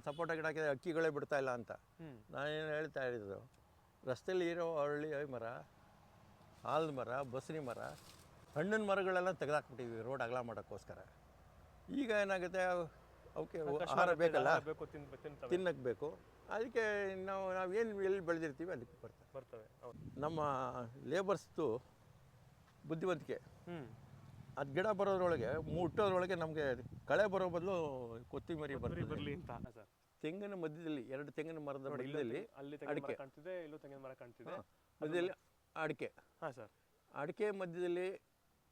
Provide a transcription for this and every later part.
ಸಪೋಟ ಗಿಡ ಹಾಕಿದ್ರೆ ಅಕ್ಕಿಗಳೇ ಬಿಡ್ತಾ ಇಲ್ಲ ಅಂತ. ನಾನು ನಾನೇನು ಹೇಳ್ತಾ ಇರೋದು? ರಸ್ತೆಯಲ್ಲಿ ಇರೋ ಅರಳಿ ಮರ ಹಾಲ್ ಮರ ಬಸರಿ ಮರ ಹಣ್ಣಿನ ಮರಗಳೆಲ್ಲ ತೆಗೆದಾಕ್ಬಿಟ್ಟಿವಿ ರೋಡ್ ಅಗಲ ಮಾಡೋಕ್ಕೋಸ್ಕರ. ಈಗ ಏನಾಗುತ್ತೆ? ಅವ್- ಅವಕ್ಕೆ ಆಹಾರ ಬೇಕಲ್ಲ? ಬೇಕು ತಿನ್ನಕ್ಕೆ ಬೇಕು. ಅದಕ್ಕೆ ನಾವು ನಾವೇನು ಎಲ್ಲಿ ಬೆಳೆದಿರ್ತೀವಿ ಅದಕ್ಕೆ ಬರ್ತವೆ. ಬರ್ತವೆ ನಮ್ಮ ಲೇಬರ್ಸ್ದು ಬುದ್ಧಿವಂತಿಕೆ. ಅದು ಗಿಡ ಬರೋದ್ರೊಳಗೆ ಮುಟ್ಟೋದ್ರೊಳಗೆ ನಮಗೆ ಕಳೆ ಬರೋ ಬದಲು ಕೊತ್ತಿಮರಿ ಬರುತ್ತೆ ಬರ್ತದೆ. ಬರ್ಲಿ ಅಂತ. ಸರ್. ತೆಂಗಿನ ಮಧ್ಯದಲ್ಲಿ ಎರಡು ತೆಂಗಿನ ಮರದ ಮಧ್ಯದಲ್ಲಿ ಅಲ್ಲಿ ತೆಂಗಿನ ಮರ ಕಾಣ್ತಿದೆ ಇಲ್ಲೂ ತೆಂಗಿನ ಮರ ಕಾಣ್ತಿದೆ. ಮಧ್ಯದಲ್ಲಿ ಅಡಿಕೆ. ಹಾಂ ಸರ್. ಅಡಿಕೆ ಮಧ್ಯದಲ್ಲಿ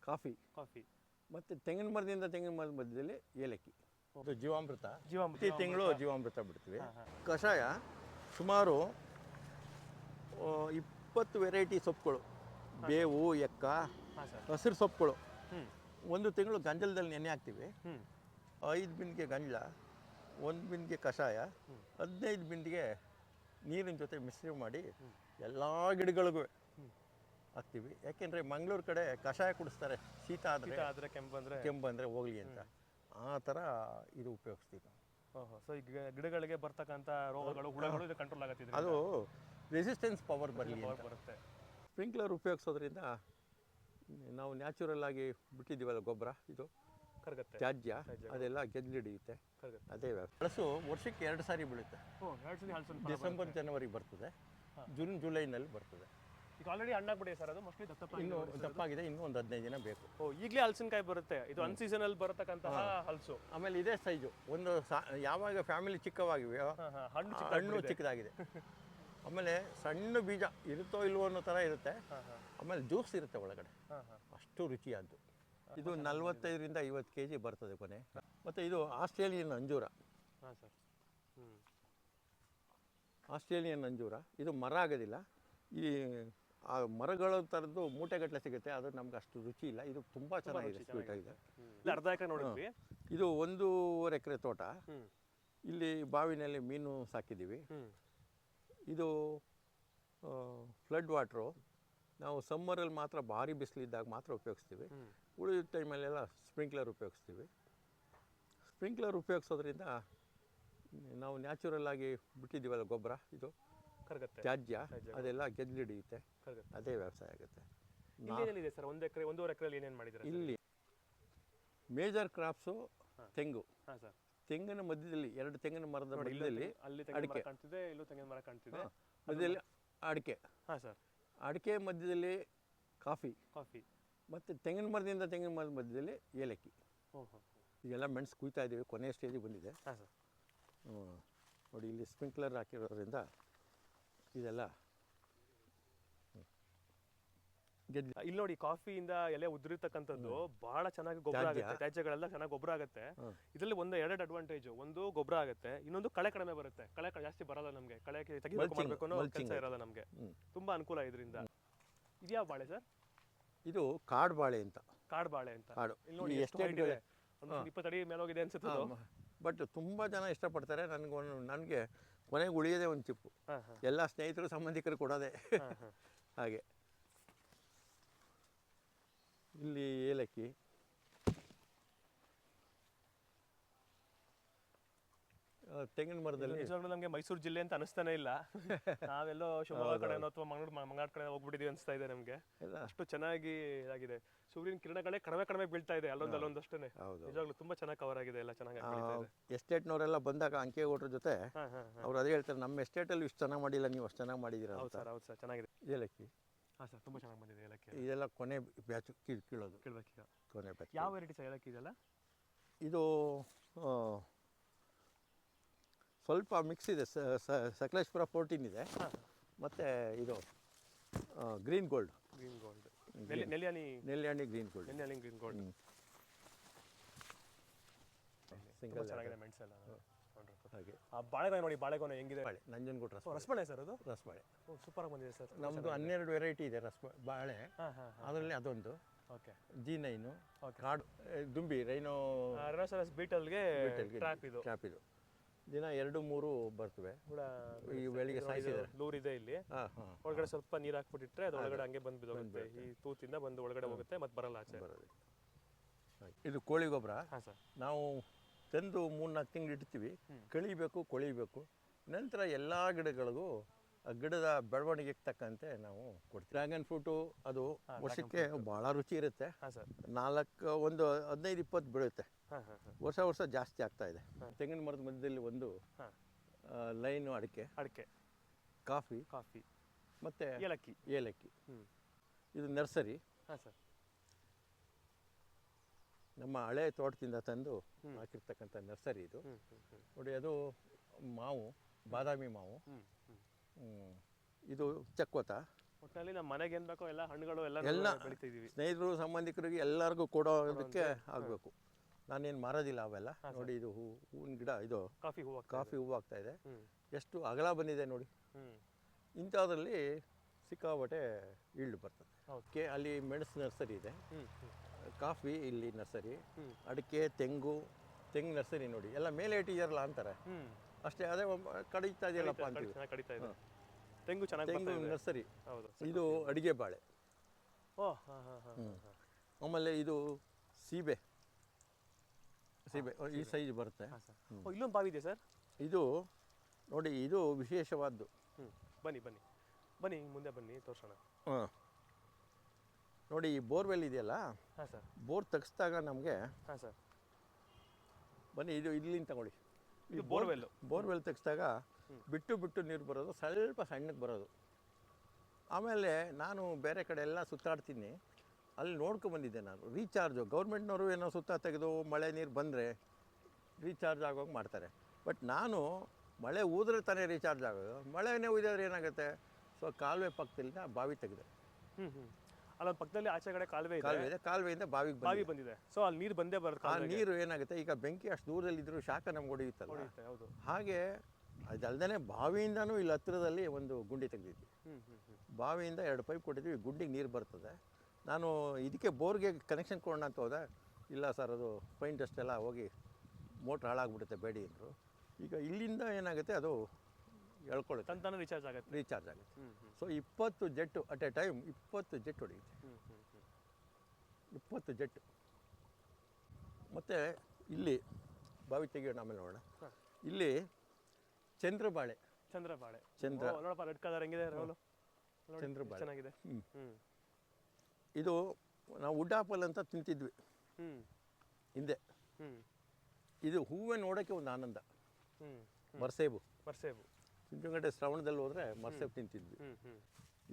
ಕಾಫಿ. ಕಾಫಿ. ಮತ್ತು ತೆಂಗಿನ ಮರದಿಂದ ತೆಂಗಿನ ಮರದ ಮಧ್ಯದಲ್ಲಿ ಏಲಕ್ಕಿ. ಅದು ಜೀವಾಮೃತ. ಜೀವಾಮೃತ. ಪ್ರತಿ ತಿಂಗಳು ಜೀವಾಮೃತ. ಬಿಡ್ತೀವಿ. ಕಷಾಯ ಸುಮಾರು ಇಪ್ಪತ್ತು ವೆರೈಟಿ ಸೊಪ್ಪುಗಳು. ಬೇವು ಎಕ್ಕ ಸರ್. ಹಸಿರು ಸೊಪ್ಪುಗಳು. ಒಂದು ತಿಂಗಳು ಗಂಜಲದಲ್ಲಿ ನೆನೆ ಹಾಕ್ತೀವಿ. ಐದು ಬಿಂದಿಗೆ ಗಂಜಲ ಒಂದು ಬಿಂದಿಗೆ ಕಷಾಯ ಹದಿನೈದು ಬಿಂದಿಗೆ ನೀರಿನ ಜೊತೆ ಮಿಶ್ರ ಮಾಡಿ ಎಲ್ಲ ಗಿಡಗಳಿಗೂ ಹಾಕ್ತೀವಿ. ಯಾಕೆಂದರೆ ಮಂಗಳೂರು ಕಡೆ ಕಷಾಯ ಕುಡಿಸ್ತಾರೆ. ಶೀತ ಆದರೆ. ಆದರೆ ಆದ್ರೆ ಕೆಂಪು ಬಂದ್ರೆ. ಕೆಮ್ಮು ಬಂದರೆ ಹೋಗಲಿ ಅಂತ. ಆ ಥರ ಇದು ಉಪಯೋಗಿಸ್ತೀವಿ ಸೊ ಈಗ ಗಿಡಗಳಿಗೆ ಬರ್ತಕ್ಕಂಥ ರೋಗಗಳು ಹುಳಗಳು ಇದು ಕಂಟ್ರೋಲ್ ಆಗುತ್ತೆ ಅದು ರೆಸಿಸ್ಟೆನ್ಸ್ ಪವರ್ ಬರಲಿ ಬರುತ್ತೆ. ಸ್ಪ್ರಿಂಕ್ಲರ್ ಉಪಯೋಗಿಸೋದ್ರಿಂದ ನಾವು ನ್ಯಾಚುರಲ್ ಆಗಿ ಬಿಟ್ಟಿದ್ದೀವಲ್ಲ ಗೊಬ್ಬರ? ಇದು ಕರಗತ್ತೆ. ತ್ಯಾಜ್ಯ ಅದೆಲ್ಲ ಗೆದ್ಲಿಡಿಯುತ್ತೆ ಕರಗತ್ತೆ. ಅದೇ ಹಳಸು ವರ್ಷಕ್ಕೆ ಎರಡು ಸಾರಿ ಬೀಳುತ್ತೆ. ಡಿಸೆಂಬರ್ ಜನವರಿ ಬರ್ತದೆ. ಜೂನ್ ಜುಲೈನಲ್ಲಿ ಬರ್ತದೆ. ಈಗ ಆಲ್ರೆಡಿ ಹಣ್ಣಾಗ್ಬಿಟ್ಟಿದೆ ಸರ್ ಅದು ಮೋಸ್ಟ್ಲಿ ದಪ್ಪ ಇನ್ನು ದಪ್ಪಾಗಿದೆ ಇನ್ನೂ ಒಂದು ಹದಿನೈದು ದಿನ ಬೇಕು. ಓ ಈಗಲೇ ಹಲಸಿನಕಾಯಿ ಬರುತ್ತೆ. ಇದು ಅನ್ ಸೀಸನಲ್ಲಿ ಬರತಕ್ಕಂತಹ ಹಲಸು. ಆಮೇಲೆ ಇದೇ ಸೈಜು ಒಂದು ಸಾ ಯಾವಾಗ ಫ್ಯಾಮಿಲಿ ಚಿಕ್ಕವಾಗಿವೆಯೋ ಹಣ್ಣು ಹಣ್ಣು ಚಿಕ್ಕದಾಗಿದೆ. ಆಮೇಲೆ ಸಣ್ಣ ಬೀಜ ಇರುತ್ತೋ ಇಲ್ವೋ ಅನ್ನೋ ಥರ ಇರುತ್ತೆ. ಆಮೇಲೆ ಜ್ಯೂಸ್ ಇರುತ್ತೆ ಒಳಗಡೆ. ಅಷ್ಟು ರುಚಿಯಾದ್ದು. ಇದು ನಲ್ವತ್ತೈದರಿಂದ ಐವತ್ತು ಕೆ ಜಿ ಬರ್ತದೆ ಕೊನೆ. ಮತ್ತು ಇದು ಆಸ್ಟ್ರೇಲಿಯನ್ ಅಂಜೂರ. ಆಸ್ಟ್ರೇಲಿಯನ್ ಅಂಜೂರ. ಇದು ಮರ ಆಗೋದಿಲ್ಲ. ಈ ಆ ಮರಗಳ ಥರದ್ದು ಮೂಟೆಗಟ್ಟಲೆ ಸಿಗುತ್ತೆ. ಅದು ನಮ್ಗೆ ಅಷ್ಟು ರುಚಿ ಇಲ್ಲ. ಇದು ತುಂಬ ಚೆನ್ನಾಗಿದೆ ಸ್ವೀಟ್ ಆಗಿದೆ. ಅರ್ಧ ಎಕರೆ ನೋಡಿದ್ವಿ. ಇದು ಒಂದೂವರೆ ಎಕರೆ ತೋಟ. ಇಲ್ಲಿ ಬಾವಿನಲ್ಲಿ ಮೀನು ಸಾಕಿದ್ದೀವಿ. ಇದು ಫ್ಲಡ್ ವಾಟ್ರು ನಾವು ಸಮ್ಮರಲ್ಲಿ ಮಾತ್ರ ಭಾರಿ ಬಿಸಿಲಿದ್ದಾಗ ಮಾತ್ರ ಉಪಯೋಗಿಸ್ತೀವಿ. ಉಳಿದ ಟೈಮಲ್ಲೆಲ್ಲ ಸ್ಪ್ರಿಂಕ್ಲರ್ ಉಪಯೋಗಿಸ್ತೀವಿ. ಸ್ಪ್ರಿಂಕ್ಲರ್ ಉಪಯೋಗಿಸೋದ್ರಿಂದ ನಾವು ನ್ಯಾಚುರಲ್ ಆಗಿ ಬಿಟ್ಟಿದ್ದೀವಲ್ಲ ಗೊಬ್ಬರ ಇದು? ತ್ಯಾಜ್ಯ ಅದೆಲ್ಲ ಗೆದ್ಲಿಡಿಯುತ್ತೆ ಅದೇ ವ್ಯವಸಾಯ ಆಗುತ್ತೆ. ಸರ್? ಒಂದು ಎಕರೆ ಒಂದೂವರೆ ಎಕರೆಯಲ್ಲಿ ಏನೇನು ಮಾಡಿದ್ರೆ ಇಲ್ಲಿ ಮೇಜರ್ ಕ್ರಾಪ್ಸು ತೆಂಗು. ಹಾ ಸರ್. ತೆಂಗಿನ ಮಧ್ಯದಲ್ಲಿ ಎರಡು ತೆಂಗಿನ ಮರದ ಮಧ್ಯದಲ್ಲಿ ಅಲ್ಲಿ ತೆಂಗಿನ ಮರ ಕಾಣ್ತಿದೆ ಇಲ್ಲೂ ತೆಂಗಿನ ಮರ ಕಾಣ್ತಿದೆ. ಮಧ್ಯದಲ್ಲಿ ಅಡಿಕೆ. ಹಾಂ ಸರ್. ಅಡಿಕೆ ಮಧ್ಯದಲ್ಲಿ ಕಾಫಿ. ಕಾಫಿ. ಮತ್ತು ತೆಂಗಿನ ಮರದಿಂದ ತೆಂಗಿನ ಮರದ ಮಧ್ಯದಲ್ಲಿ ಏಲಕ್ಕಿ. ಓಹೋ ಈಗೆಲ್ಲ ಮೆಣಸು ಕುಯ್ತಾ ಇದ್ದೀವಿ ಕೊನೆಯ ಸ್ಟೇಜಿಗೆ ಬಂದಿದೆ. ಹಾಂ ಸರ್. ನೋಡಿ ಇಲ್ಲಿ ಸ್ಪ್ರಿಂಕ್ಲರ್ ಹಾಕಿರೋದ್ರಿಂದ ಇದೆಲ್ಲ ಹ್ಮ್. ಇಲ್ಲಿ ನೋಡಿ ಕಾಫಿಯಿಂದ ಎಲೆ ಉದುರಿರ್ತಕ್ಕಂಥದ್ದು ಬಹಳ ಚೆನ್ನಾಗಿ ಗೊಬ್ಬರ ಆಗುತ್ತೆ. ತ್ಯಾಜ್ಯಗಳೆಲ್ಲ ಚೆನ್ನಾಗಿ ಗೊಬ್ಬರ ಆಗುತ್ತೆ. ಇದರಲ್ಲಿ ಒಂದು ಎರಡು ಅಡ್ವಾಂಟೇಜ್ ಒಂದು ಗೊಬ್ಬರ ಆಗುತ್ತೆ ಇನ್ನೊಂದು ಕಳೆ ಕಡಿಮೆ ಬರುತ್ತೆ. ಕಳೆ ಜಾಸ್ತಿ ಬರಲ್ಲ ನಮಗೆ. ಕಳೆ ತೆಗೆದು Mulching, ಮಾಡಬೇಕು ಅನ್ನೋ ಕೆಲಸ ಇರಲ್ಲ ನಮಗೆ. ತುಂಬಾ ಅನುಕೂಲ ಇದರಿಂದ. ಇದ್ಯಾವ ಬಾಳೆ ಸರ್? ಇದು ಕಾಡ್ ಬಾಳೆ ಅಂತ. ಕಾಡ್ ಬಾಳೆ ಅಂತ. ಕಾಡು. ಇಲ್ಲಿ ನೋಡಿ ಎಷ್ಟು ಅಡಿ ಮೇಲೋಗಿದೆ ಅನ್ಸುತ್ತೆ ಬಟ್ ತುಂಬಾ ಜನ ಇಷ್ಟಪಡ್ತಾರೆ. ನನಗೊಂದು ನನಗೆ ಕೊನೆಗೆ ಉಳಿಯೋದೇ ಒಂದು ಚಿಪ್ಪು. ಎಲ್ಲ ಸ್ನೇಹಿತರು ಸಂಬಂಧಿಕರು ಕೊಡೋದೇ. ಹಾಗೆ. ಇಲ್ಲಿ ಏಲಕ್ಕಿ. ತೆಂಗಿನ ಮರದಲ್ಲಿ. ನಿಜವಾಗ್ಲೂ ನಮಗೆ ಮೈಸೂರು ಜಿಲ್ಲೆ ಅಂತ ಅನಿಸ್ತಾನೆ ಇಲ್ಲ. ನಾವೆಲ್ಲೋ ಶಿವಮೊಗ್ಗ ಕಡೆ ಅಥವಾ ಮಂಗಳೂರು ಮಂಗಳೂರು ಕಡೆ ಹೋಗ್ಬಿಟ್ಟಿದೀವಿ ಅನಿಸ್ತಾ ಇದೆ ನಮಗೆ. ಅಷ್ಟು ಚೆನ್ನಾಗಿ ಇದಾಗಿದೆ. ಸೂರ್ಯನ ಕಿರಣಗಳೇ ಕಡಿಮೆ ಕಡಿಮೆ ಬೀಳ್ತಾ ಇದೆ ಅಲ್ಲೊಂದು ಅಲ್ಲೊಂದಷ್ಟೇ ಹೌದು. ನಿಜವಾಗ್ಲೂ ತುಂಬಾ ಚೆನ್ನಾಗಿ ಕವರ್ ಆಗಿದೆ ಎಲ್ಲ ಚೆನ್ನಾಗಿ ಎಸ್ಟೇಟ್ನವರೆಲ್ಲ ಬಂದಾಗ ಅಂಕೇಗೌಡ್ರ ಜೊತೆ ಅವ್ರು ಅದೇ ಹೇಳ್ತಾರೆ ನಮ್ಮ ಎಸ್ಟೇಟಲ್ಲಿ ಇಷ್ಟು ಚೆನ್ನಾಗಿ ಮಾಡಿಲ್ಲ ನೀವು ಅಷ್ಟು ಚೆನ್ನಾಗಿ ಮಾಡಿದ್ದೀರಾ ಹೌದು ಸರ್ ಹೌದು ಸರ್ ಚೆನ್ನಾಗಿದೆ. ಏಲಕ್ಕಿ. ಹಾ ಸರ್ ತುಂಬ ಚೆನ್ನಾಗಿ ಬಂದಿದೆ ಏಲಕ್ಕಿ ಇದೆಲ್ಲ ಕೊನೆ ಬ್ಯಾಚ್ ಕೀಳ್ ಕೀಳೋದು. ಕೇಳ್ಬೇಕೀಗ ಕೊನೆ ಬ್ಯಾಚ್ ಯಾವ ವೆರೈಟಿ ಸರ್ ಏಲಕ್ಕಿ ಇದೆಲ್ಲ? ಇದು ಆ, ಸ್ವಲ್ಪ ಮಿಕ್ಸ್ ಇದೆ. ಸ- ಸ- ಸಕಲೇಶ್ಪುರ ಫೋರ್ಟೀನ್ ಇದೆ. ಮತ್ತು ಇದು ಗ್ರೀನ್ ಗೋಲ್ಡ್ ಗ್ರೀನ್ ಗೋಲ್ಡ್ ನೆಲ್ಲಿ ನೆಲ್ಲಿಯಾನಿ ನೆಲ್ಲಿಹಣ್ಣಿ ಗ್ರೀನ್ ಗೋಲ್ಡ್ ನೆಲ್ಲಿಯಾನಿ ಗ್ರೀನ್ ಗೋಲ್ಡ್ ಸಿಂಗಲ್ ಚೆನ್ನಾಗಿದೆ ಮೆಣಸೆಲ್ಲ. ಹಾಗೆ. ಆ ಬಾಳೆಗೊನೆ ನೋಡಿ ಬಾಳೆಗೊನೆ ಹೆಂಗಿದೆ? ಬಾಳೆ ನಂಜನಗೂಡು ರಸ ರಸಬಾಳೆ ಸರ್ ಅದು? ರಸಬಾಳೆ. ಸೂಪರ್ ಆಗಿ ಬಂದಿದೆ ಸರ್. ನಮ್ಮದು ಹನ್ನೆರಡು ವೆರೈಟಿ ಇದೆ ರಸ ಬಾಳೆ. ಹಾ ಹಾ ಅದರಲ್ಲಿ ಅದೊಂದು. ಓಕೆ. ಜಿ ನೈನು ಕಾಡು ದುಂಬಿ ರೈನೋ ರೈನೋಸರಸ್ ಬೀಟಲ್ಗೆ ಟ್ರ್ಯಾಪ್ ಇದು. ಟ್ರ್ಯಾಪ್ ಇದು. ದಿನ ಎರಡು ಮೂರು ಬರ್ತವೆ. ಕೂಡ ಈ ಬೆಳಿಗ್ಗೆ ಸಾಯಿಸಿದ್ದಾರೆ. ಲೂರ್ ಇದೆ ಇಲ್ಲಿ. ಒಳಗಡೆ ಸ್ವಲ್ಪ ನೀರು ಹಾಕ್ಬಿಟ್ಟಿಟ್ರೆ ಅದು ಒಳಗಡೆ ಹಂಗೆ. ಬಂದು ಬಿದ್ದೋಗುತ್ತೆ ಈ ತೂತಿಂದ ಬಂದು ಒಳಗಡೆ ಹೋಗುತ್ತೆ ಮತ್ತೆ ಬರಲ್ಲ ಆಚೆ. ಇದು ಕೋಳಿ ಗೊಬ್ಬರ. ಹಾ ಸರ್. ನಾವು ತಂದು ಮೂರ್ನಾಲ್ಕು ತಿಂಗಳು ಇಡ್ತೀವಿ. ಕಳಿಬೇಕು ಕೊಳಿಬೇಕು. ನಂತರ ಎಲ್ಲ ಗಿಡಗಳಿಗೂ ಆ ಗಿಡದ ಬೆಳವಣಿಗೆಗೆ ತಕ್ಕಂತೆ ನಾವು ಕೊಡ್ತೀವಿ. ಡ್ರ್ಯಾಗನ್ ಫ್ರೂಟು ಅದು ವರ್ಷಕ್ಕೆ ಭಾಳ ರುಚಿ ಇರುತ್ತೆ. ನಾಲ್ಕು ಒಂದು ಹದಿನೈದು ಇಪ್ಪತ್ತು ಬೀಳುತ್ತೆ. ವರ್ಷ ವರ್ಷ ಜಾಸ್ತಿ ಆಗ್ತಾ ಇದೆ. ತೆಂಗಿನ ಮರದ ಮಧ್ಯದಲ್ಲಿ ಒಂದು ಲೈನು ಅಡಿಕೆ. ಅಡಿಕೆ. ಕಾಫಿ. ಕಾಫಿ. ಮತ್ತು ಏಲಕ್ಕಿ. ಏಲಕ್ಕಿ. ಇದು ನರ್ಸರಿ. ಹಾಂ ಸರ್. ನಮ್ಮ ಹಳೆ ತೋಟದಿಂದ ತಂದು. ಹಾಕಿರ್ತಕ್ಕಂಥ ನರ್ಸರಿ ಇದು. ನೋಡಿ ಅದು ಮಾವು ಬಾದಾಮಿ ಮಾವು. ಇದು ಚಕ್ಕೋತ. ಒಟ್ಟಿನಲ್ಲಿ ನಮ್ಮ ಮನೆಗೆ ಏನು ಬೇಕೋ ಎಲ್ಲ ಹಣ್ಣುಗಳು ಎಲ್ಲ ಎಲ್ಲ ಬೆಳಿತಿದ್ದೀವಿ ಸ್ನೇಹಿತರು ಸಂಬಂಧಿಕರಿಗೆ ಎಲ್ಲರಿಗೂ ಕೊಡೋದಕ್ಕೆ ಆಗಬೇಕು. ನಾನೇನು ಮಾರೋದಿಲ್ಲ ಅವೆಲ್ಲ. ನೋಡಿ ಇದು ಹೂ ಹೂವಿನ ಗಿಡ ಇದು ಕಾಫಿ ಹೂವು ಕಾಫಿ ಹೂವು ಆಗ್ತಾ ಇದೆ. ಎಷ್ಟು ಅಗಲ ಬಂದಿದೆ ನೋಡಿ. ಇಂಥದ್ರಲ್ಲಿ ಸಿಕ್ಕಾಪಟ್ಟೆ ಈಲ್ಡ್ ಬರ್ತದೆ. ಓಕೆ ಅಲ್ಲಿ ಮೆಣಸು ನರ್ಸರಿ ಇದೆ. ಕಾಫಿ ಇಲ್ಲಿ ನರ್ಸರಿ. ಅಡಿಕೆ ತೆಂಗು ತೆಂಗು ನರ್ಸರಿ ನೋಡಿ. ಎಲ್ಲ ಮೇಲೆ ಇಟ್ಟಿದ್ಯಾರಲ್ಲ ಅಂತಾರೆ. ಅಷ್ಟೇ ಅದೇ ಒಬ್ಬ ಕಡಿತಾ ಇದೆಯಲ್ಲಪ್ಪ ಅಂತೀವಿ ಚೆನ್ನಾಗಿ ಕಡಿತಾ ಇದೆ. ತೆಂಗು ಚೆನ್ನಾಗಿ ತೆಂಗು ನರ್ಸರಿ. ಹೌದು. ಇದು ಅಡಿಗೆ ಬಾಳೆ. ಓ ಹಾಂ ಹಾಂ ಹಾಂ ಆಮೇಲೆ ಇದು ಸೀಬೆ. ಸೀಬೆ ಈ ಸೈಜ್ ಬರುತ್ತೆ. ಇಲ್ಲೊಂದು ಬಾವಿ ಇದೆ ಸರ್? ಇದು ನೋಡಿ ಇದು ವಿಶೇಷವಾದ್ದು. ಬನ್ನಿ ಬನ್ನಿ. ಬನ್ನಿ ಮುಂದೆ ಬನ್ನಿ ತೋರ್ಸೋಣ. ಹಾಂ. ನೋಡಿ ಈ ಬೋರ್ವೆಲ್ ಇದೆಯಲ್ಲ? ಹಾಂ ಸರ್. ಬೋರ್ ತೆಗೆಸ್ದಾಗ ನಮಗೆ ಹಾಂ ಸರ್. ಬನ್ನಿ ಇದು ಇಲ್ಲಿಂದ ತಗೊಳ್ಳಿ. ಇದು ಬೋರ್ವೆಲ್. ಬೋರ್ವೆಲ್ ತೆಗೆಸ್ದಾಗ ಬಿಟ್ಟು ಬಿಟ್ಟು ನೀರು ಬರೋದು ಸ್ವಲ್ಪ ಸಣ್ಣಕ್ಕೆ ಬರೋದು. ಆಮೇಲೆ ನಾನು ಬೇರೆ ಕಡೆ ಎಲ್ಲ ಸುತ್ತಾಡ್ತೀನಿ. ಅಲ್ಲಿ ನೋಡ್ಕೊ ಬಂದಿದ್ದೆ ನಾನು. ರೀಚಾರ್ಜು ಗೌರ್ಮೆಂಟ್ನವರು ಏನೋ ಸುತ್ತ ತೆಗೆದು ಮಳೆ ನೀರು ಬಂದರೆ ರೀಚಾರ್ಜ್ ಆಗೋಗಿ ಮಾಡ್ತಾರೆ. ಬಟ್ ನಾನು ಮಳೆ ಊದ್ರೆ ತಾನೇ ರೀಚಾರ್ಜ್ ಆಗೋದು. ಮಳೆನೇ ಉಯ್ದಾದ್ರೆ ಏನಾಗುತ್ತೆ? ಸೊ ಕಾಲುವೆ ಪಕ್ಕದಲ್ಲಿ ಬಾವಿ ತೆಗೆದೆ. ಹ್ಞೂ ಹ್ಞೂ ಅಲ್ಲೊಂದು ಪಕ್ಕದಲ್ಲಿ ಆಚೆ ಕಡೆ ಕಾಲುವೆ ಇದೆ. ಕಾಲುವೆ ಇದೆ. ಕಾಲುವೆಯಿಂದ ಬಾವಿಗೆ ಬಾವಿ ಬಂದಿದೆ. ಬಂದಿದೆ ಸೊ ಅಲ್ಲಿ ನೀರು ಬಂದೇ ಬರುತ್ತೆ ಆ ಕಾಲುವೆಗೆ. ನೀರು ಏನಾಗುತ್ತೆ? ಈಗ ಬೆಂಕಿ ಅಷ್ಟು ದೂರದಲ್ಲಿ ಇದ್ರೂ ಶಾಖ ನಮ್ಗೆ ಹೊಡೆಯುತ್ತಲ್ಲ. ಹೊಡೆಯುತ್ತೆ ಹೌದು. ಹಾಗೆ ಅದಲ್ದೇ ಬಾವಿಯಿಂದನೂ ಇಲ್ಲಿ ಹತ್ತಿರದಲ್ಲಿ ಒಂದು ಗುಂಡಿ ತೆಗೆದಿದ್ವಿ. ಬಾವಿಯಿಂದ ಎರಡು ಪೈಪ್ ಕೊಟ್ಟಿದ್ವಿ. ಗುಂಡಿಗೆ ನೀರು ಬರ್ತದೆ. ನಾನು ಇದಕ್ಕೆ ಬೋರ್ಗೆ ಕನೆಕ್ಷನ್ ಕೊಡೋಣ ಅಂತ ಹೋದೆ. ಇಲ್ಲ ಸರ್ ಅದು ಪೈಂಟ್ ಅಷ್ಟೆಲ್ಲ ಹೋಗಿ ಮೋಟ್ರ್ ಹಾಳಾಗ್ಬಿಡುತ್ತೆ ಬೇಡಿ ಅಂದರು. ಈಗ ಇಲ್ಲಿಂದ ಏನಾಗುತ್ತೆ? ಅದು ಎಳ್ಕೊಳ್ಳುತ್ತೆ ತಂತಾನೆ ತಾನೇ ರೀಚಾರ್ಜ್ ಆಗುತ್ತೆ. ರೀಚಾರ್ಜ್ ಆಗುತ್ತೆ. ಸೊ ಇಪ್ಪತ್ತು ಜೆಟ್ಟು ಅಟ್ ಎ ಟೈಮ್ ಇಪ್ಪತ್ತು ಜೆಟ್ ಹೊಡೆಯುತ್ತೆ. ಇಪ್ಪತ್ತು ಜೆಟ್ಟು ಮತ್ತು ಇಲ್ಲಿ ಬಾವಿ ತೆಗಿಯೋಣ ಆಮೇಲೆ ನೋಡೋಣ. ಇಲ್ಲಿ ಚಂದ್ರಬಾಳೆ. ಚಂದ್ರಬಾಳೆ. ಚಂದ್ರ. ನೋಡಪ್ಪ ರೆಡ್ ಕಲರ್ ಹೆಂಗಿದೆ? ಚಂದ್ರಬಾಳೆ. ಚೆನ್ನಾಗಿದೆ. ಇದು ನಾವು ಉಡ್ಡಾಪಲ್ ಅಂತ ತಿಂತಿದ್ವಿ. ಹಿಂದೆ. ಇದು ಹೂವೆ ನೋಡೋಕ್ಕೆ ಒಂದು ಆನಂದ. ಮರ್ಸೇಬು. ಮರ್ಸೇಬು. ಚುಂಚುಗಡ್ಡೆ ಶ್ರವಣದಲ್ಲಿ ಹೋದ್ರೆ ಮತ್ತೆ ತಿಂತಿದ್ವಿ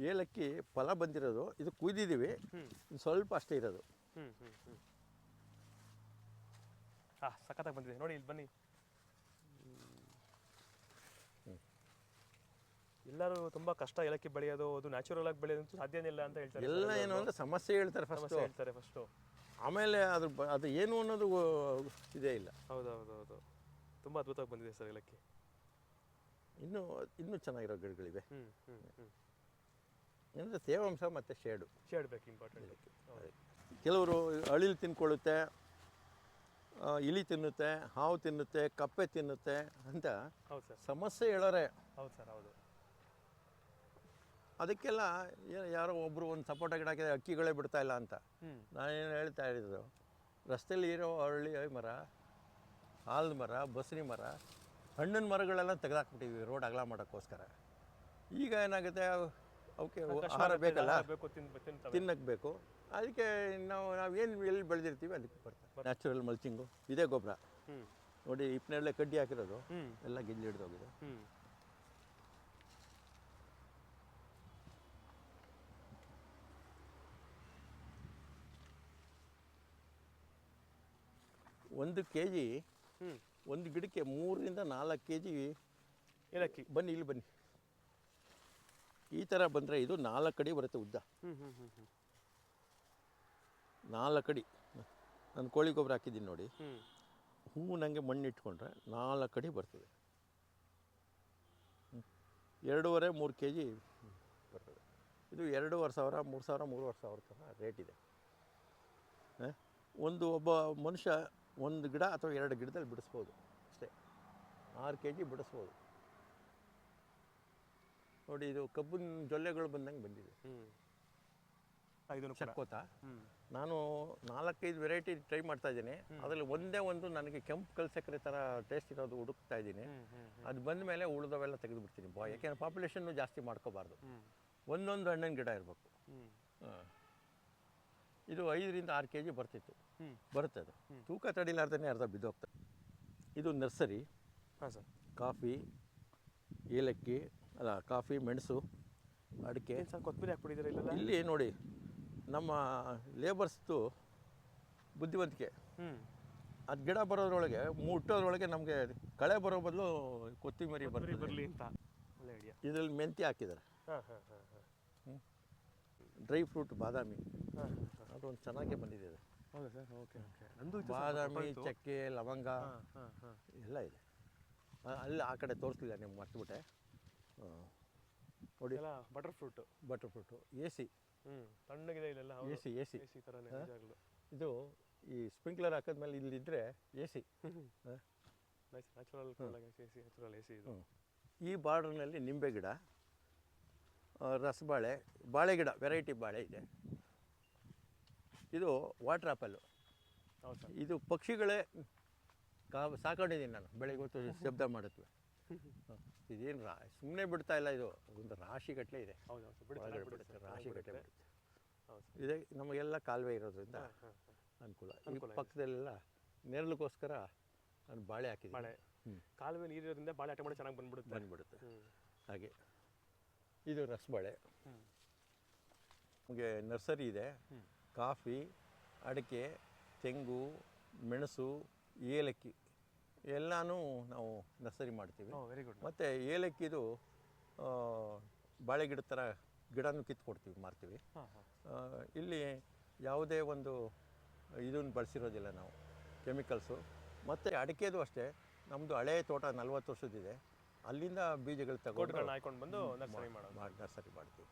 ಏಲಕ್ಕಿ ಫಲ ಬಂದಿರೋದು ಇದು ಕುಯ್ದಿದ್ದೀವಿ ಸ್ವಲ್ಪ ಅಷ್ಟೇ ಇರೋದು. ಹಾಂ ಸಖತ್ತಾಗಿ ಬಂದಿದೆ. ನೋಡಿ ಇಲ್ಲಿ ಬನ್ನಿ. ಎಲ್ಲರೂ ತುಂಬ ಕಷ್ಟ ಏಲಕ್ಕಿ ಬೆಳೆಯೋದು ಅದು ನ್ಯಾಚುರಲ್ ಆಗಿ ಬೆಳೆಯೋದು ಸಾಧ್ಯನೇ ಇಲ್ಲ ಅಂತ ಹೇಳ್ತಾರೆ ಎಲ್ಲ ಏನು ಅಂದರೆ ಸಮಸ್ಯೆ ಹೇಳ್ತಾರೆ ಫಸ್ಟ್ ಹೇಳ್ತಾರೆ ಫಸ್ಟು ಆಮೇಲೆ ಅದ್ರ ಅದು ಏನು ಅನ್ನೋದು ಇದೇ ಇಲ್ಲ. ಹೌದು ಹೌದು ಹೌದು ತುಂಬ ಅದ್ಭುತವಾಗಿ ಬಂದಿದೆ ಸರ್ ಏಲಕ್ಕಿ. ಇನ್ನೂ ಇನ್ನೂ ಚೆನ್ನಾಗಿರೋ ಗಿಡಗಳಿವೆ. ಏನಂದ್ರೆ ತೇವಾಂಶ ಮತ್ತು ಶೇಡು. ಶೇಡ್ ಬೇಕು ಇಂಪಾರ್ಟೆಂಟ್ ಕೆಲವರು ಅಳಿಲು ತಿನ್ಕೊಳ್ಳುತ್ತೆ ಇಲಿ ತಿನ್ನುತ್ತೆ ಹಾವು ತಿನ್ನುತ್ತೆ ಕಪ್ಪೆ ತಿನ್ನುತ್ತೆ ಅಂತ ಹೌದು ಸರ್. ಸಮಸ್ಯೆ ಹೇಳೋರೆ. ಹೌದು ಸರ್ ಹೌದು. ಅದಕ್ಕೆಲ್ಲ ಯಾರೋ ಒಬ್ಬರು ಒಂದು ಸಪೋಟ ಗಿಡ ಹಾಕಿದ್ರೆ ಅಕ್ಕಿಗಳೇ ಬಿಡ್ತಾ ಇಲ್ಲ ಅಂತ. ನಾನು ನಾನೇನು ಹೇಳ್ತಾ ಇರೋದು ರಸ್ತೆಯಲ್ಲಿ ಇರೋ ಹಳ್ಳಿ ಮರ ಆಲದ ಮರ ಬಸರಿ ಮರ ಹಣ್ಣಿನ ಮರಗಳೆಲ್ಲ ತೆಗೆದಾಕ್ಬಿಟ್ಟಿವಿ ರೋಡ್ ಅಗಲ ಮಾಡೋಕ್ಕೋಸ್ಕರ. ಈಗ ಏನಾಗುತ್ತೆ ಅವ್- ಅವಕ್ಕೆ ಆಹಾರ ಬೇಕಲ್ಲ? ತಿನ್ನಕ್ಕೆ ಬೇಕು ಅದಕ್ಕೆ ನಾವು ನಾವೇನು ಎಲ್ಲಿ ಬೆಳೆದಿರ್ತೀವಿ ಅದಕ್ಕೆ ಬರ್ತದೆ ನ್ಯಾಚುರಲ್ ಮಲ್ಚಿಂಗು ಇದೇ ಗೊಬ್ಬರ ನೋಡಿ ಇಪ್ಪನೇಳೆ ಕಡ್ಡಿ ಹಾಕಿರೋದು. ಎಲ್ಲ ಗಿಲ್ಲಿ ಹಿಡಿದೋಗಿದೆ ಒಂದು ಕೆ ಜಿ ಒಂದು ಗಿಡಕ್ಕೆ ಮೂರರಿಂದ ನಾಲ್ಕು ಕೆ ಜಿ ಏಲಕ್ಕಿ. ಬನ್ನಿ ಇಲ್ಲಿ ಬನ್ನಿ. ಈ ಥರ ಬಂದರೆ ಇದು ನಾಲ್ಕು ಅಡಿ ಬರುತ್ತೆ ಉದ್ದ. ಹ್ಞೂ ಹ್ಞೂ ಹ್ಞೂ ಹ್ಞೂ ನಾಲ್ಕು ಅಡಿ. ನಾನು ಕೋಳಿ ಗೊಬ್ಬರ ಹಾಕಿದ್ದೀನಿ ನೋಡಿ. ಹ್ಞೂ ಹೂವು ನನಗೆ ಮಣ್ಣು ಇಟ್ಕೊಂಡ್ರೆ ನಾಲ್ಕು ಅಡಿ ಬರ್ತದೆ. ಎರಡೂವರೆ ಮೂರು ಕೆ ಜಿ ಬರ್ತದೆ. ಇದು ಎರಡೂವರೆ ಸಾವಿರ ಮೂರು ಸಾವಿರ ಮೂರುವರೆ ಸಾವಿರ ಥರ ರೇಟ್ ಇದೆ? ಒಂದು ಒಬ್ಬ ಮನುಷ್ಯ ಒಂದು ಗಿಡ ಅಥವಾ ಎರಡು ಗಿಡದಲ್ಲಿ ಬಿಡಿಸ್ಬೋದು ಅಷ್ಟೇ. ಆರು ಕೆ ಜಿ ಬಿಡಿಸ್ಬೋದು. ನೋಡಿ ಇದು ಕಬ್ಬಿನ ಜೊಲ್ಲೆಗಳು ಬಂದಂಗೆ ಬಂದಿದೆ. ಚಕ್ಕೋತ ನಾನು ನಾಲ್ಕೈದು ವೆರೈಟಿ ಟ್ರೈ ಮಾಡ್ತಾ ಇದ್ದೀನಿ. ಅದರಲ್ಲಿ ಒಂದೇ ಒಂದು ನನಗೆ ಕೆಂಪು ಕಲ್ಸಕ್ರೆ ಥರ ಟೇಸ್ಟ್ ಇರೋದು ಹುಡುಕ್ತಾ ಇದ್ದೀನಿ. ಅದು ಬಂದ ಮೇಲೆ ಉಳಿದವೆಲ್ಲ ತೆಗೆದು ಬಿಡ್ತೀನಿ ಬಾ ಯಾಕೆಂದ್ರೆ ಪಾಪ್ಯುಲೇಷನ್ನು ಜಾಸ್ತಿ ಮಾಡ್ಕೋಬಾರ್ದು. ಒಂದೊಂದು ಹಣ್ಣಿನ ಗಿಡ ಇರಬೇಕು. ಹ್ಮ್. ಇದು ಐದರಿಂದ ಆರು ಕೆ ಜಿ ಬರ್ತಿತ್ತು ಬರುತ್ತೆ ಅದು ತೂಕ ತಡಿಲಾರ್ದೇ ಅರ್ಧ ಬಿದ್ದೋಗ್ತದೆ. ಇದು ನರ್ಸರಿ. ಹಾಂ ಸರ್. ಕಾಫಿ ಏಲಕ್ಕಿ ಅಲ್ಲ ಕಾಫಿ ಮೆಣಸು ಅಡಿಕೆ. ಸರ್ ಕೊತ್ತಂಬರಿ ಹಾಕ್ಬಿಟ್ಟಿದ್ದೀರಾ ಇಲ್ಲ ಇಲ್ಲಿ ನೋಡಿ ನಮ್ಮ ಲೇಬರ್ಸ್ದು ಬುದ್ಧಿವಂತಿಕೆ. ಅದು ಗಿಡ ಬರೋದ್ರೊಳಗೆ ಮುಟ್ಟೋದ್ರೊಳಗೆ ನಮಗೆ ಕಳೆ ಬರೋ ಬದಲು ಕೊತ್ತಿಮರಿ ಬರಲಿ ಬರಲಿ ಅಂತ. ಒಳ್ಳೆ ಐಡಿಯಾ ಇದರಲ್ಲಿ ಮೆಂತ್ಯ ಹಾಕಿದ್ದಾರೆ. ಡ್ರೈ ಫ್ರೂಟ್ ಬಾದಾಮಿ. ಅದೊಂದು ಚೆನ್ನಾಗೇ ಬಂದಿದೆ ಅದು. ಹೌದಾ ಸರ್? Okay okay. ನಂದು ಬಾದಾಮಿ ಚಕ್ಕೆ ಲವಂಗ ಹಾಂ ಹಾಂ ಹಾಂ. ಎಲ್ಲ ಇದೆ. ಅಲ್ಲಿ ಆ ಕಡೆ ತೋರಿಸ್ಲಿಲ್ಲ ನಿಮ್ಗೆ ಮರ್ತುಬಿಟ್ಟೆ. ನೋಡಿ. ಎಲ್ಲ butter fruit butter fruit A C ಹ್ಞೂ ತಣ್ಣಗಿದೆ ಇಲ್ಲೆಲ್ಲ A C A C A C ಥರನೇ ಇದು ಈ ಸ್ಪ್ರಿಂಕ್ಲರ್ ಹಾಕಿದ್ಮೇಲೆ ಇಲ್ಲಿದ್ದರೆ A C natural A C natural A C ಇದು. ಈ ಬಾರ್ಡ್ರ್ನಲ್ಲಿ ನಿಂಬೆ ಗಿಡ ರಸಬಾಳೆ ಬಾಳೆ ಗಿಡ ವೆರೈಟಿ ಬಾಳೆ ಇದೆ. ಇದು ವಾಟರ್ ಆ್ಯಪಲ್ಲು ಹೌದು ಸರ್. ಇದು ಪಕ್ಷಿಗಳೇ ಕಾ ಸಾಕೊಂಡಿದ್ದೀನಿ ನಾನು. ಬೆಳಗ್ಗೆ ಹೊತ್ತು ಶಬ್ದ ಮಾಡುತ್ತೆ. ಇದೇನು ರಾ ಸುಮ್ಮನೆ ಬಿಡ್ತಾ ಇಲ್ಲ ಇದು. ಒಂದು ರಾಶಿ ರಾಶಿಗಟ್ಟಲೆ ಇದೆ. ಹೌದು ಹೌದು. ಬಿಡಿ ಒಳಗಡೆ ಚೆನ್ನಾಗಿ ಬಿಡುತ್ತೆ ಬಿಡುತ್ತೆ. ರಾಶಿಗಟ್ಟಲೆ ಬಿಡುತ್ತೆ. ಹೌದು ಸರ್. ಇದೆ ನಮಗೆಲ್ಲ ಕಾಲುವೆ ಇರೋದ್ರಿಂದ ಅನುಕೂಲ. ಈ ಅನುಕೂಲ ಇದೆ. ಪಕ್ಕದಲ್ಲೆಲ್ಲ ನೆರಳಿಗೋಸ್ಕರ ನಾನು ಬಾಳೆ ಹಾಕಿದ್ದೀನಿ. ಬಾಳೆ. ಹ್ಞೂ ಕಾಲುವೆ ನೀರಿರೋದ್ರಿಂದ ಬಾಳೆ ಆಟ ಮಾಡಿ ಚೆನ್ನಾಗಿ ಬಂದ್ಬಿಡುತ್ತೆ. ಬಂದ್ಬಿಡುತ್ತೆ. ಹ್ಞೂ ಹಾಗೆ. ಇದು ರಸಬಾಳೆ. ಹ್ಞೂ ನಮಗೆ ನರ್ಸರಿ ಇದೆ. ಹ್ಮ್. ಕಾಫಿ ಅಡಿಕೆ ತೆಂಗು ಮೆಣಸು ಏಲಕ್ಕಿ ಎಲ್ಲನೂ ನಾವು ನರ್ಸರಿ ಮಾಡ್ತೀವಿ. ವೆರಿ ಗುಡ್ ಮತ್ತು ಏಲಕ್ಕಿದು ಬಾಳೆ ಗಿಡದ ಥರ ಗಿಡನೂ ಕಿತ್ತು ಕೊಡ್ತೀವಿ ಮಾರ್ತೀವಿ ಇಲ್ಲಿ ಯಾವುದೇ ಒಂದು ಇದನ್ನು ಬಳಸಿರೋದಿಲ್ಲ ನಾವು ಕೆಮಿಕಲ್ಸು. ಮತ್ತು ಅಡಿಕೆದು ಅಷ್ಟೇ ನಮ್ಮದು ಹಳೆಯ ತೋಟ ನಲ್ವತ್ತು ವರ್ಷದಿದೆ ಅಲ್ಲಿಂದ ಬೀಜಗಳು ತಗೊಂಡು ಹಾಕೊಂಡು ಬಂದು ನರ್ಸರಿ ನರ್ಸರಿ ಮಾಡ್ತೀವಿ.